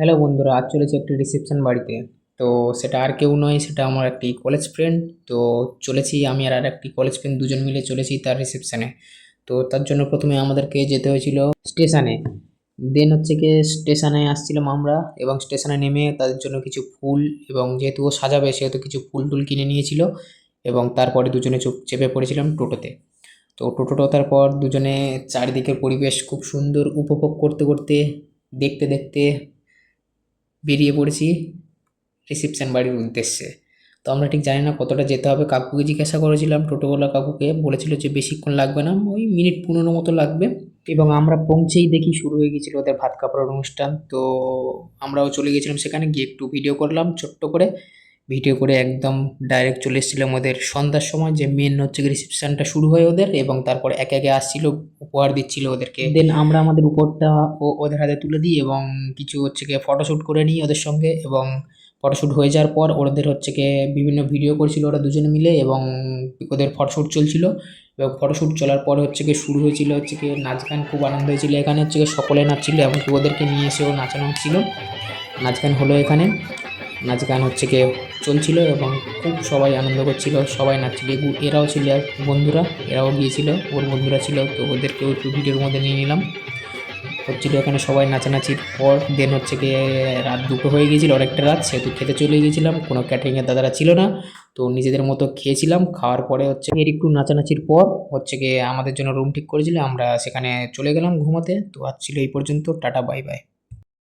Hello বন্ধুরা, আজ চলেছে একটি রিসেপশন বাড়িতে। তো সেটা আর কেউ নয়, সেটা আমার একটি কলেজ ফ্রেন্ড তো চলেছি আমি আর একটি কলেজ ফ্রেন্ড দুজন মিলে চলেছি তার রিসেপশানে তো তার জন্য প্রথমে আমাদেরকে যেতে হয়েছিল স্টেশনে দেন হচ্ছে গিয়ে স্টেশনে আসছিলাম আমরা এবং স্টেশনে নেমে তাদের জন্য কিছু ফুল এবং যেহেতু ও সাজাবে, সেহেতু কিছু ফুল টুল কিনে নিয়েছিল এবং তারপরে দুজনে চুপ চেপে পড়েছিলাম টোটোতে। তো টোটোটা ওঠার পর দুজনে চারিদিকের পরিবেশ খুব সুন্দর উপভোগ করতে করতে, দেখতে দেখতে বেরিয়ে পড়েছি রিসেপশন বাড়ির উদ্দেশ্যে। তো আমরা ঠিক জানি না কতটা যেতে হবে। কাকুকে জিজ্ঞাসা করেছিলাম, টোটোওয়ালা কাকুকে। বলেছিল যে বেশিক্ষণ লাগবে না, ওই মিনিট পনেরো মতো লাগবে। এবং আমরা পৌঁছেই দেখি শুরু হয়ে গেছিল ওদের ভাত কাপড়ের অনুষ্ঠান। তো আমরাও চলে গেছিলাম সেখানে, গিয়ে একটু ভিডিও করলাম ছোট্ট করে। ভিডিও করে একদম ডাইরেক্ট চলে এসেছিলাম ওদের সন্ধ্যার সময় যে মেন হচ্ছে রিসেপশনটা শুরু হয় ওদের এবং তারপরে একে একে আসছিল উপহার দিচ্ছিল ওদেরকে। দেন আমরা আমাদের উপরটা ও ওদের হাতে তুলে দিই এবং কিছু হচ্ছে গিয়ে ফটোশ্যুট করে নিই ওদের সঙ্গে এবং ফটোশ্যুট হয়ে যাওয়ার পর ওদের হচ্ছে গিয়ে বিভিন্ন ভিডিও করছিল ওরা দুজনে মিলে এবং ওদের ফটোশ্যুট চলছিল। এবং ফটোশ্যুট চলার পর হচ্ছে গিয়ে শুরু হয়েছিল হচ্ছে গিয়ে নাচ গান খুব আনন্দ হয়েছিল। এখানে হচ্ছে গিয়ে সকলে নাচছিল এমনকি ওদেরকে নিয়ে এসেও নাচানো হচ্ছিল নাচ গান হলো এখানে। নাচ গান হচ্ছে গিয়ে চলছিল এবং খুব সবাই আনন্দ করছিল, সবাই নাচছিল এরাও ছিল বন্ধুরা, এরাও গিয়েছিল, ওর বন্ধুরা ছিল, তো ওদেরকেও একটু ভিডিওর মধ্যে নিয়ে নিলাম। হচ্ছিল এখানে সবাই নাচানাচির পর দেন হচ্ছে গিয়ে রাত দুটো হয়ে গিয়েছিল, অনেকটা রাত, সেহেতু খেতে চলে গিয়েছিলাম, কোনো ক্যাটারিংয়ের দাদারা ছিল না, তো নিজেদের মতো খেয়েছিলাম, খাওয়ার পরে হচ্ছে এর একটু নাচানাচির পর হচ্ছে গিয়ে আমাদের জন্য রুম ঠিক করেছিল, আমরা সেখানে চলে গেলাম ঘুমাতে, তো আজ ছিল এই পর্যন্ত, টাটা বাই বাই